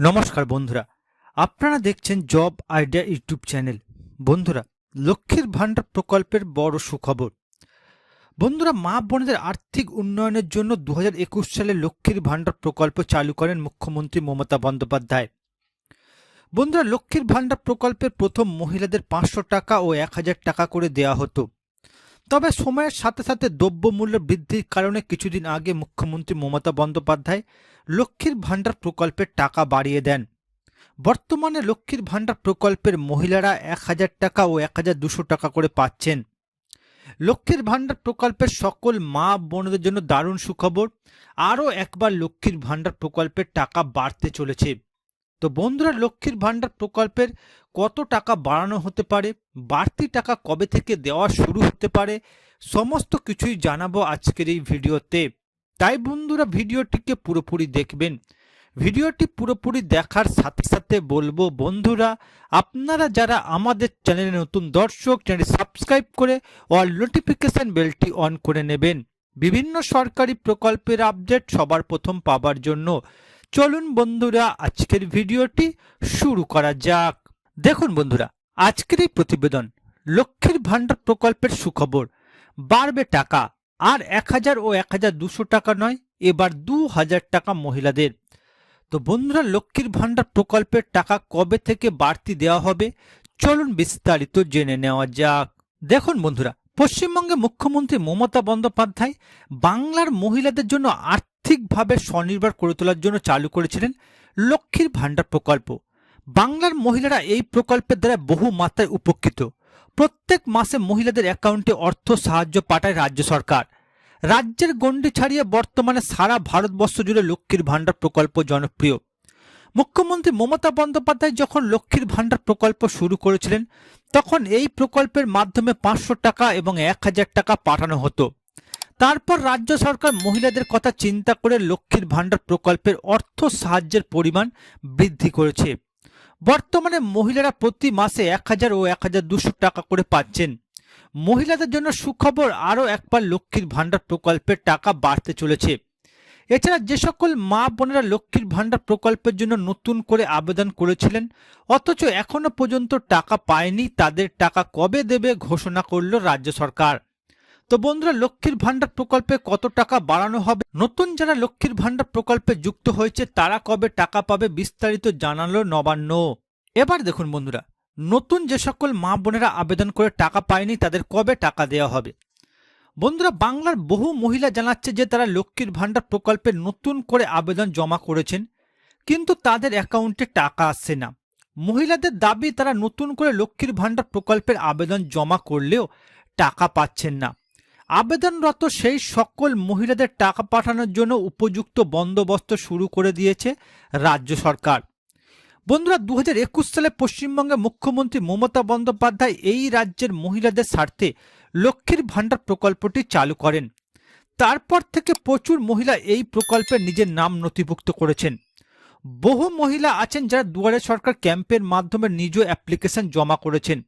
নমস্কার বন্ধুরা। আপনারা দেখছেন জব আইডিয়া ইউটিউব চ্যানেল। বন্ধুরা, লক্ষ্মীর ভাণ্ডার প্রকল্পের বড় সুখবর। বন্ধুরা, মা বোনদের আর্থিক উন্নয়নের জন্য দু হাজার একুশ সালে লক্ষ্মীর ভাণ্ডার প্রকল্প চালু করেন মুখ্যমন্ত্রী মমতা বন্দ্যোপাধ্যায়। বন্ধুরা, লক্ষ্মীর ভাণ্ডার প্রকল্পের প্রথম মহিলাদের পাঁচশো টাকা ও এক হাজার টাকা করে দেওয়া হতো। তবে সময়ের সাথে সাথে দ্রব্যমূল্য বৃদ্ধির কারণে কিছুদিন আগে মুখ্যমন্ত্রী মমতা বন্দ্যোপাধ্যায় লক্ষ্মীর ভাণ্ডার প্রকল্পের টাকা বাড়িয়ে দেন। বর্তমানে লক্ষ্মীর ভাণ্ডার প্রকল্পের মহিলারা এক হাজার টাকা ও এক হাজার দুশো টাকা করে পাচ্ছেন। লক্ষ্মীর ভাণ্ডার প্রকল্পের সকল মা বোনদের জন্য দারুণ সুখবর। আরও একবার লক্ষ্মীর ভাণ্ডার প্রকল্পের টাকা বাড়তে চলেছে। তো বন্ধুরা, লক্ষ্মীর ভাণ্ডার প্রকল্পের কত টাকা বাড়ানো হতে পারে? বাড়তি টাকা কবে থেকে দেওয়া শুরু হতে পারে? সমস্ত কিছুই জানাব আজকের এই ভিডিওতে। তাই বন্ধুরা, ভিডিওটিকে পুরোপুরি দেখবেন। ভিডিওটি পুরোপুরি দেখার সাথে সাথে বলব, বন্ধুরা, আপনারা যারা আমাদের চ্যানেলে নতুন দর্শক চ্যানেল সাবস্ক্রাইব করে অল নোটিফিকেশন বেলটি অন করে নেবেন। বিভিন্ন সরকারি প্রকল্পের আপডেট সবার প্রথম পাবার জন্য। চলুন বন্ধুরা, আজকের ভিডিওটি শুরু করা যাক। দেখুন বন্ধুরা, আজকের এই প্রতিবেদন লক্ষ্মীর ভাণ্ডার প্রকল্পের সুখবর। বাড়বে টাকা, আর এক হাজার ও এক হাজার দুশো টাকা নয়, এবার দু হাজার টাকা মহিলাদের। তো বন্ধুরা, লক্ষ্মীর ভাণ্ডার প্রকল্পের টাকা কবে থেকে বাড়তি দেওয়া হবে? চলুন বিস্তারিত জেনে নেওয়া যাক। দেখুন বন্ধুরা পশ্চিমবঙ্গে মুখ্যমন্ত্রী মমতা বন্দ্যোপাধ্যায় বাংলার মহিলাদের জন্য আর্থিকভাবে স্বনির্ভর করে তোলার জন্য চালু করেছিলেন লক্ষ্মীর ভাণ্ডার প্রকল্প। বাংলার মহিলারা এই প্রকল্পের দ্বারা বহু মাত্রায় উপকৃত। প্রত্যেক মাসে মহিলাদের অ্যাকাউন্টে অর্থ সাহায্য পাঠায় রাজ্য সরকার। রাজ্যের গণ্ডি ছাড়িয়ে বর্তমানে সারা ভারতবর্ষ জুড়ে লক্ষ্মীর ভাণ্ডার প্রকল্প জনপ্রিয়। মুখ্যমন্ত্রী মমতা বন্দ্যোপাধ্যায় যখন লক্ষ্মীর ভাণ্ডার প্রকল্প শুরু করেছিলেন তখন এই প্রকল্পের মাধ্যমে পাঁচশো টাকা এবং এক হাজার টাকা পাঠানো হতো। তারপর রাজ্য সরকার মহিলাদের কথা চিন্তা করে লক্ষ্মীর ভাণ্ডার প্রকল্পের অর্থ সাহায্যের পরিমাণ বৃদ্ধি করেছে। বর্তমানে মহিলারা প্রতি মাসে এক হাজার ও এক হাজার দুশো টাকা করে পাচ্ছেন। মহিলাদের জন্য সুখবর আরও একবার লক্ষ্মীর ভাণ্ডার প্রকল্পের টাকা বাড়তে চলেছে। এছাড়া যে সকল মা বোনেরা লক্ষ্মীর ভাণ্ডার প্রকল্পের জন্য নতুন করে আবেদন করেছিলেন, অথচ এখনও পর্যন্ত টাকা পায়নি, তাদের টাকা কবে দেবে ঘোষণা করল রাজ্য সরকার। তো বন্ধুরা, লক্ষ্মীর ভাণ্ডার প্রকল্পে কত টাকা বাড়ানো হবে? নতুন যারা লক্ষ্মীর ভাণ্ডার প্রকল্পে যুক্ত হয়েছে, তারা কবে টাকা পাবে বিস্তারিত জানালো নবান্ন। এবার দেখুন বন্ধুরা, নতুন যে সকল মা বোনেরা আবেদন করে টাকা পায়নি, তাদের কবে টাকা দেওয়া হবে? বন্ধুরা, বাংলার বহু মহিলা জানাচ্ছে যে তারা লক্ষ্মীর ভাণ্ডার প্রকল্পে নতুন করে আবেদন জমা করেছেন, কিন্তু তাদের অ্যাকাউন্টে টাকা আসছে না। মহিলাদের দাবি, তারা নতুন করে লক্ষ্মীর ভাণ্ডার প্রকল্পের আবেদন জমা করলেও টাকা পাচ্ছেন না। আবেদনরত সেই সকল মহিলাদের টাকা পাঠানোর জন্য উপযুক্ত বন্দোবস্ত শুরু করে দিয়েছে রাজ্য সরকার। বন্ধুরা দু হাজার একুশ সালে পশ্চিমবঙ্গের মুখ্যমন্ত্রী মমতা বন্দ্যোপাধ্যায় এই রাজ্যের মহিলাদের স্বার্থে লক্ষ্মীর ভাণ্ডার প্রকল্পটি চালু করেন। তারপর থেকে প্রচুর মহিলা এই প্রকল্পে নিজের নাম নথিভুক্ত করেছেন। বহু মহিলা আছেন যারা দুয়ারে সরকার ক্যাম্পের মাধ্যমে নিজ অ্যাপ্লিকেশন জমা করেছেন।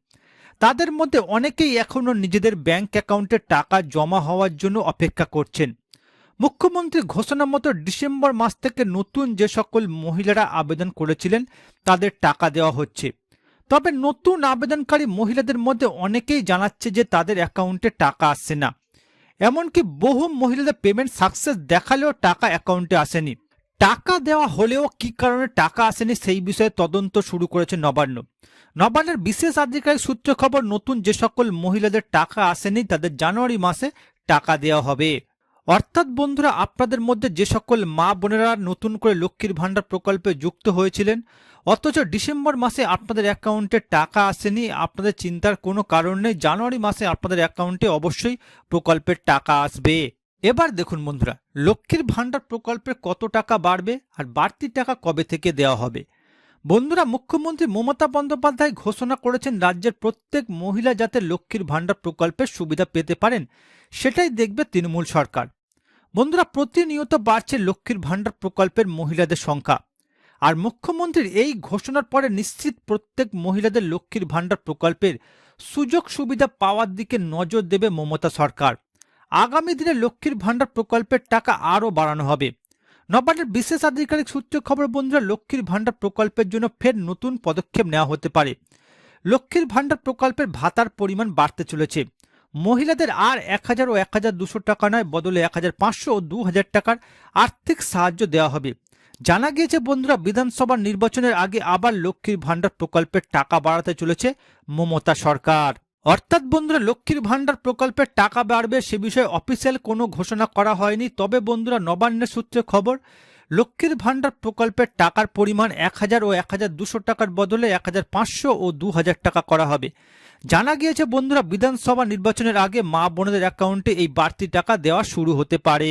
তাদের মধ্যে অনেকেই এখনও নিজেদের ব্যাংক অ্যাকাউন্টে টাকা জমা হওয়ার জন্য অপেক্ষা করছেন। মুখ্যমন্ত্রী ঘোষণা মতো ডিসেম্বর মাস থেকে নতুন যে সকল মহিলারা আবেদন করেছিলেন, তাদের টাকা দেওয়া হচ্ছে। তবে নতুন আবেদনকারী মহিলাদের মধ্যে অনেকেই জানাচ্ছে যে তাদের অ্যাকাউন্টে টাকা আসছে না। এমনকি বহু মহিলাদের পেমেন্ট সাকসেস দেখালেও টাকা অ্যাকাউন্টে আসেনি। টাকা দেওয়া হলেও কি কারণে টাকা আসেনি সেই বিষয়ে তদন্ত শুরু করেছে নবান্ন। নবান্নের বিশেষ আধিকারিক সূত্রে খবর, নতুন যে সকল মহিলাদের টাকা আসেনি, তাদের জানুয়ারি মাসে টাকা দেওয়া হবে। অর্থাৎ বন্ধুরা, আপনাদের মধ্যে যে সকল মা বোনেরা নতুন করে লক্ষ্মীর ভাণ্ডার প্রকল্পে যুক্ত হয়েছিলেন, অথচ ডিসেম্বর মাসে আপনাদের অ্যাকাউন্টে টাকা আসেনি, আপনাদের চিন্তার কোনো কারণ নেই, জানুয়ারি মাসে আপনাদের অ্যাকাউন্টে অবশ্যই প্রকল্পের টাকা আসবে। এবার দেখুন বন্ধুরা, লক্ষ্মীর ভাণ্ডার প্রকল্পে কত টাকা বাড়বে আর বাড়তি টাকা কবে থেকে দেওয়া হবে? বন্ধুরা, মুখ্যমন্ত্রী মমতা বন্দ্যোপাধ্যায় ঘোষণা করেছেন রাজ্যের প্রত্যেক মহিলা যাতে লক্ষ্মীর ভাণ্ডার প্রকল্পের সুবিধা পেতে পারেন, সেটাই দেখবে তৃণমূল সরকার। বন্ধুরা, প্রতিনিয়ত বাড়ছে লক্ষ্মীর ভাণ্ডার প্রকল্পের মহিলাদের সংখ্যা। আর মুখ্যমন্ত্রীর এই ঘোষণার পরে নিশ্চিত প্রত্যেক মহিলাদের লক্ষ্মীর ভাণ্ডার প্রকল্পের সুযোগ সুবিধা পাওয়ার দিকে নজর দেবে মমতা সরকার। আগামী দিনে লক্ষ্মীর ভাণ্ডার প্রকল্পের টাকা আরও বাড়ানো হবে। নবান্নের বিশেষ আধিকারিক সূত্রে খবর, বন্ধুরা, লক্ষ্মীর ভাণ্ডার প্রকল্পের জন্য ফের নতুন পদক্ষেপ নেওয়া হতে পারে। লক্ষ্মীর ভাণ্ডার প্রকল্পের ভাতার পরিমাণ বাড়তে চলেছে। মহিলাদের আর এক হাজার ও এক হাজার দুশো টাকা নয়, বদলে এক হাজার পাঁচশো ও দু হাজার টাকার আর্থিক সাহায্য দেওয়া হবে। জানা গিয়েছে, বন্ধুরা বিধানসভা নির্বাচনের আগে আবার লক্ষ্মীর ভাণ্ডার প্রকল্পের টাকা বাড়াতে চলেছে মমতা সরকার। অর্থাৎ, বন্ধুরা, লক্ষ্মীর ভাণ্ডার প্রকল্পের টাকা বাড়বে সে বিষয়ে অফিসিয়াল কোনো ঘোষণা করা হয়নি। তবে, বন্ধুরা, নবান্নের সূত্রে খবর লক্ষ্মীর ভাণ্ডার প্রকল্পের টাকার পরিমাণ এক হাজার ও এক হাজার দুশো টাকার বদলে এক হাজার পাঁচশো ও দু হাজার টাকা করা হবে। জানা গিয়েছে, বন্ধুরা, বিধানসভা নির্বাচনের আগে মা বোনদের অ্যাকাউন্টে এই বাড়তি টাকা দেওয়া শুরু হতে পারে।